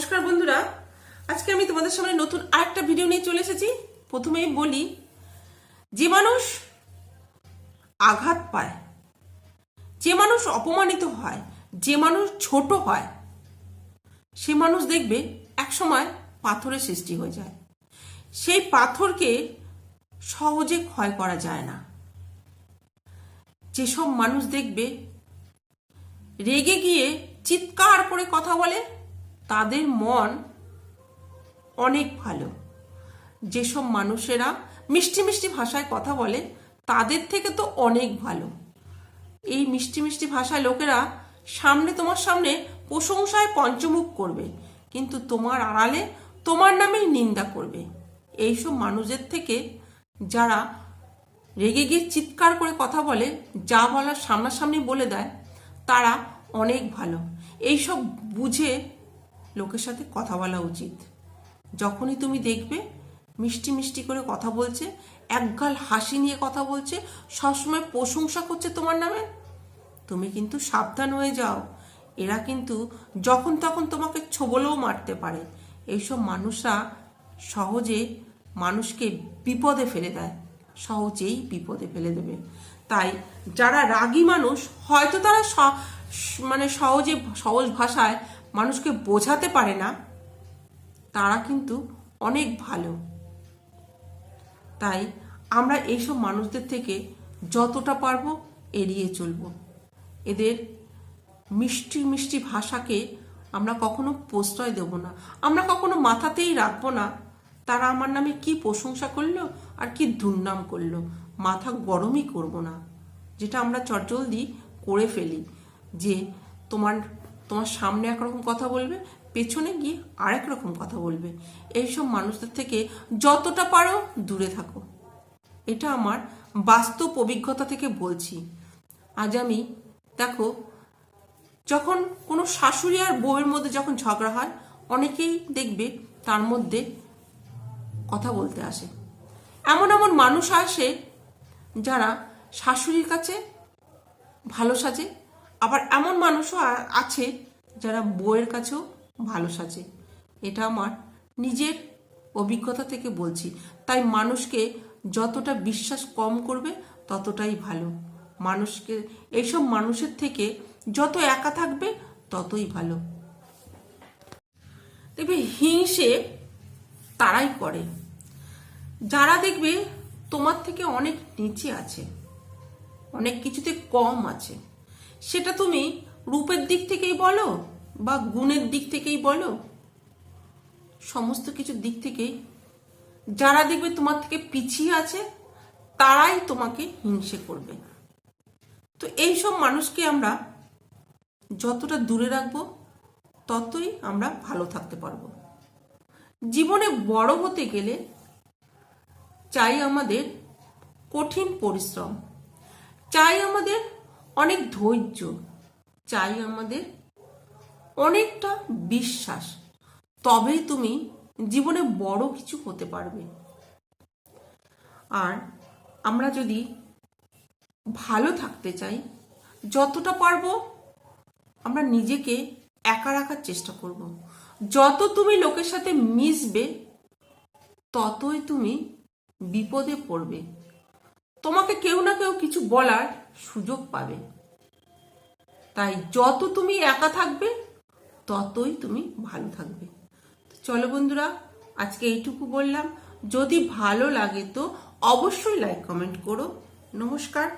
নমস্কার বন্ধুরা। আজকে আমি তোমাদের সামনে নতুন আরেকটা ভিডিও নিয়ে চলে এসেছি। প্রথমেই বলি, যে মানুষ আঘাত পায়, যে মানুষ অপমানিত হয়, যে মানুষ ছোট হয়, সে মানুষ দেখবে একসময় পাথরের সৃষ্টি হয়ে যায়। সেই পাথরকে সহজে ক্ষয় করা যায় না। যেসব মানুষ দেখবে, রেগে গিয়ে চিৎকার করে কথা বলে তাদের মন অনেক ভালো। যেসব মানুষেরা মিষ্টি মিষ্টি ভাষায় কথা বলে, তাদের থেকে তো অনেক ভালো। এই মিষ্টি মিষ্টি ভাষায় লোকেরা সামনে তোমার সামনে প্রশংসায় পঞ্চমুখ করবে, কিন্তু তোমার আড়ালে তোমার নামেই নিন্দা করবে। এইসব মানুষদের থেকে যারা রেগে গিয়ে চিৎকার করে কথা বলে, যা বলার সামনাসামনি বলে দেয়, তারা অনেক ভালো। এইসব বুঝে লোকের সাথে কথা বলা উচিত। যখনই তুমি দেখবে মিষ্টি মিষ্টি করে কথা বলছে একগাল হাসি নিয়ে কথা বলছে, সবসময় প্রশংসা করছে তোমার নামে, তুমি কিন্তু সাবধান হয়ে যাও। এরা কিন্তু যখন তখন তোমাকে ছোবলেও মারতে পারে। এইসব মানুষরা সহজে মানুষকে বিপদে ফেলে দেয়, সহজেই বিপদে ফেলে দেবে। তাই যারা রাগী মানুষ, হয়তো তারা মানে সহজে সহজ ভাষায় মানুষকে বোঝাতে পারে না, তারা কিন্তু অনেক ভালো। তাই আমরা এইসব মানুষদের থেকে যতটা পারব এড়িয়ে চলবো। এদের মিষ্টি মিষ্টি ভাষাকে আমরা কখনো প্রশ্রয় দেব না। আমরা কখনো মাথাতেই রাখব না, তারা আমার নামে কি প্রশংসা করল আর কি দুর্নাম করল। মাথা গরমই করব না, যেটা আমরা চটজলদি করে ফেলি যে তোমার তোমার সামনে একরকম কথা বলবে, পেছনে গিয়ে আরেক রকম কথা বলবে। এইসব মানুষদের থেকে যতটা পারো দূরে থাকো। এটা আমার বাস্তব অভিজ্ঞতা থেকে বলছি। আজ আমি, দেখো, যখন কোনো শাশুড়ি আর বউয়ের মধ্যে যখন ঝগড়া হয়, অনেকেই দেখবে তার মধ্যে কথা বলতে আসে। এমন এমন মানুষ আসে যারা শাশুড়ির কাছে ভালো সাজে আবার এমন মানুষও আছে যারা বউয়ের কাছেও ভালো সাজে। এটা আমার নিজের অভিজ্ঞতা থেকে বলছি। তাই মানুষকে যতটা বিশ্বাস কম করবে, ততটাই ভালো। মানুষকে, এইসব মানুষের থেকে যত একা থাকবে, ততই ভালো। দেখবে হিংসে তারাই করে। যারা দেখবে তোমার থেকে অনেক নিচে আছে, অনেক কিছুতে কম আছে। সেটা তুমি রূপের দিক থেকেই বলো বা গুণের দিক থেকেই বলো। সমস্ত কিছুর দিক থেকেই। যারা দেখবে তোমার থেকে পিছিয়ে আছে, তারাই তোমাকে হিংসে করবে। তো এই সব মানুষকে আমরা যতটা দূরে রাখব, ততই আমরা ভালো থাকতে পারব। জীবনে বড় হতে গেলে চাই আমাদের কঠিন পরিশ্রম, চাই আমাদের অনেক ধৈর্য, চাই আমাদের অনেকটা বিশ্বাস। তবেই তুমি জীবনে বড় কিছু হতে পারবে। আর আমরা যদি ভালো থাকতে চাই, যতটা পারব আমরা নিজেকে একা রাখার চেষ্টা করব। যত তুমি লোকের সাথে মিশবে, ততই তুমি বিপদে পড়বে। তোমাকে কেউ না কেউ কিছু বলার সুযোগ পাবে। তাই যত তুমি একা থাকবে, ততই তুমি ভালো থাকবে। চলো বন্ধুরা, আজকে এইটুকু বললাম। যদি ভালো লাগে তো অবশ্যই লাইক কমেন্ট করো। নমস্কার।